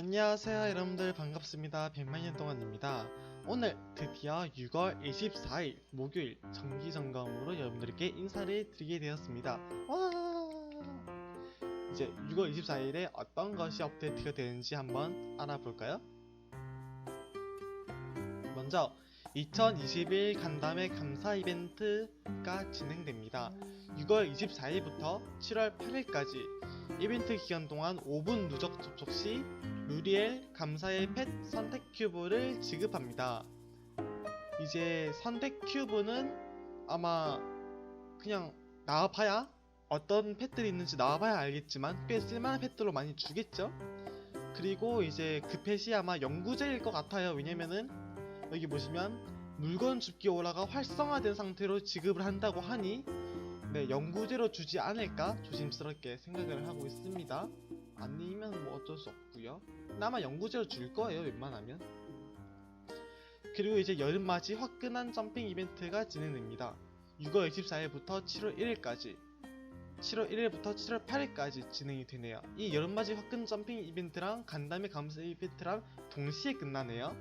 안녕하세요 여러분들. 반갑습니다. 100만년 동안입니다. 오늘 드디어 6월 24일 목요일 정기점검으로 여러분들께 인사를 드리게 되었습니다. 와! 이제 6월 24일에 어떤 것이 업데이트가 되는지 한번 알아볼까요? 먼저 2021 간담회 감사 이벤트가 진행됩니다. 6월 24일부터 7월 8일까지 이벤트 기간 동안 5분 누적 접속 시 루리엘 감사의 펫 선택 큐브를 지급합니다. 이제 선택 큐브는 아마 그냥 나와봐야 어떤 펫들이 있는지 나와봐야 알겠지만 꽤 쓸만한 펫들로 많이 주겠죠? 그리고 이제 그 펫이 아마 영구제일 것 같아요. 왜냐면은 여기 보시면 물건 줍기 오라가 활성화된 상태로 지급을 한다고 하니 네, 영구제로 주지 않을까 조심스럽게 생각을 하고 있습니다. 아니면 뭐 어쩔 수 없고요. 근데 아마 영구제로 줄 거예요, 웬만하면. 그리고 이제 여름맞이 화끈한 점핑 이벤트가 진행됩니다. 6월 24일부터 7월 1일까지 7월 1일부터 7월 8일까지 진행이 되네요. 이 여름맞이 화끈 점핑 이벤트랑 간담회 감사 이벤트랑 동시에 끝나네요.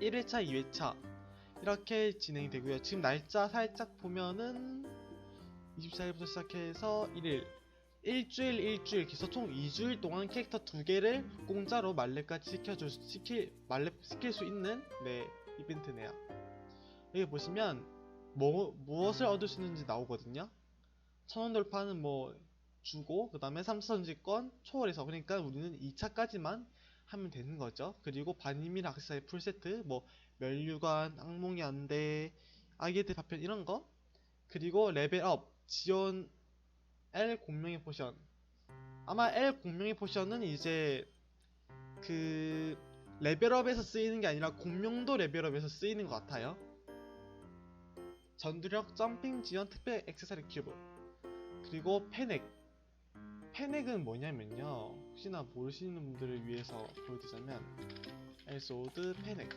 1회차, 2회차 이렇게 진행이 되고요. 지금 날짜 살짝 보면은 24일부터 시작해서 1일 일주일 일주일 그래서 총 2주일 동안 캐릭터 두 개를 공짜로 말렙까지 시켜줄 수- 시킬 말렙 시킬 수 있는 네 이벤트네요. 여기 보시면 뭐 무엇을 얻을 수 있는지 나오거든요. 천원 돌파는 뭐 주고 그 다음에 3차 전지권 초월해서 그러니까 우리는 2차까지만 하면 되는 거죠. 그리고 반이민 악세사리 풀세트 뭐 멸류관, 악몽의 안대, 아기들 파편 이런 거. 그리고 레벨업, 지원 L 공명의 포션. 아마 L 공명의 포션은 이제 그 레벨업에서 쓰이는 게 아니라 공명도 레벨업에서 쓰이는 것 같아요. 전투력 점핑 지원 특별 액세서리 큐브. 그리고 페넥 페넥은 뭐냐면요. 혹시나 모르시는 분들을 위해서 보여드리자면 엘소드 페넥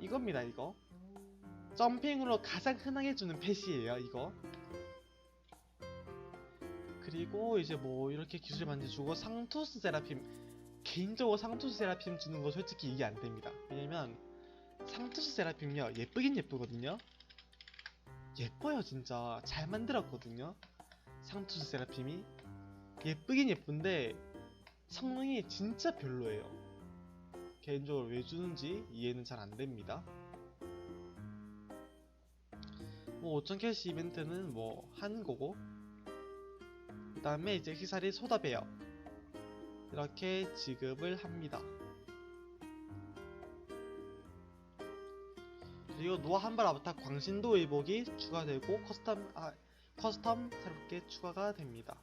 이겁니다 이거. 점핑으로 가장 흔하게 주는 펫이에요 이거. 그리고 이제 뭐 이렇게 기술 반지 주고 상투스 세라핌 개인적으로 상투스 세라핌 주는 거 솔직히 이해 안 됩니다. 왜냐면 상투스 세라핌요 예쁘긴 예쁘거든요. 예뻐요 진짜. 잘 만들었거든요 상투스 세라핌이 예쁘긴 예쁜데 성능이 진짜 별로예요. 개인적으로 왜 주는지 이해는 잘 안 됩니다. 뭐 5천 캐시 이벤트는 뭐한 거고 그 다음에 이제 희살이 소다베어 이렇게 지급을 합니다. 그리고 노아 한발 아바타 광신도 의복이 추가되고 커스텀 아 커스텀 새롭게 추가가 됩니다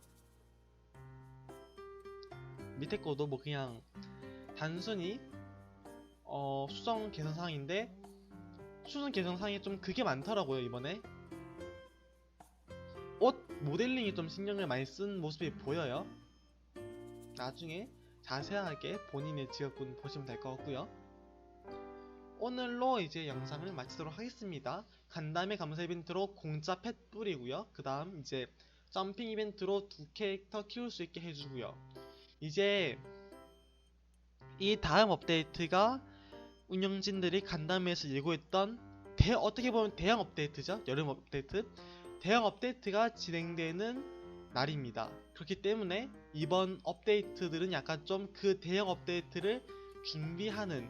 밑에 거도 뭐 그냥 단순히 어 수정 개선 사항인데 수정 개선 사항이 좀 그게 많더라고요 이번에 옷 모델링이 좀 신경을 많이 쓴 모습이 보여요. 나중에 자세하게 본인의 직업군 보시면 될 것 같고요. 오늘로 이제 영상을 마치도록 하겠습니다. 간담회 감사 이벤트로 공짜 펫 뿌리고요. 그 다음 이제 점핑 이벤트로 두 캐릭터 키울 수 있게 해주고요. 이제 이 다음 업데이트가 운영진들이 간담회에서 예고했던 대, 어떻게 보면 대형 업데이트죠. 여름 업데이트. 대형 업데이트가 진행되는 날입니다. 그렇기 때문에 이번 업데이트들은 약간 좀 그 대형 업데이트를 준비하는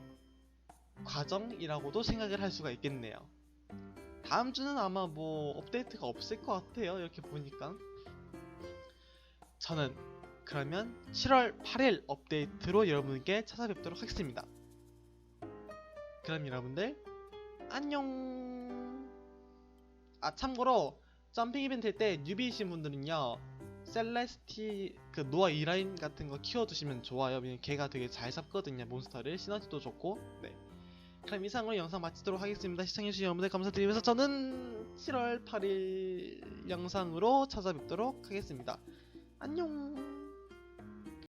과정이라고도 생각을 할 수가 있겠네요. 다음 주는 아마 뭐 업데이트가 없을 것 같아요. 이렇게 보니까. 저는 그러면 7월 8일 업데이트로 여러분께 찾아뵙도록 하겠습니다. 그럼 여러분들 안녕. 아 참고로 점핑 이벤트 때 뉴비이신 분들은요 셀레스티 그 노아 이라인 같은 거 키워두시면 좋아요 왜냐면 걔가 되게 잘 잡거든요 몬스터를 시너지도 좋고 네 그럼 이상으로 영상 마치도록 하겠습니다. 시청해주신 여러분들 감사드리면서 저는 7월 8일 영상으로 찾아뵙도록 하겠습니다. 안녕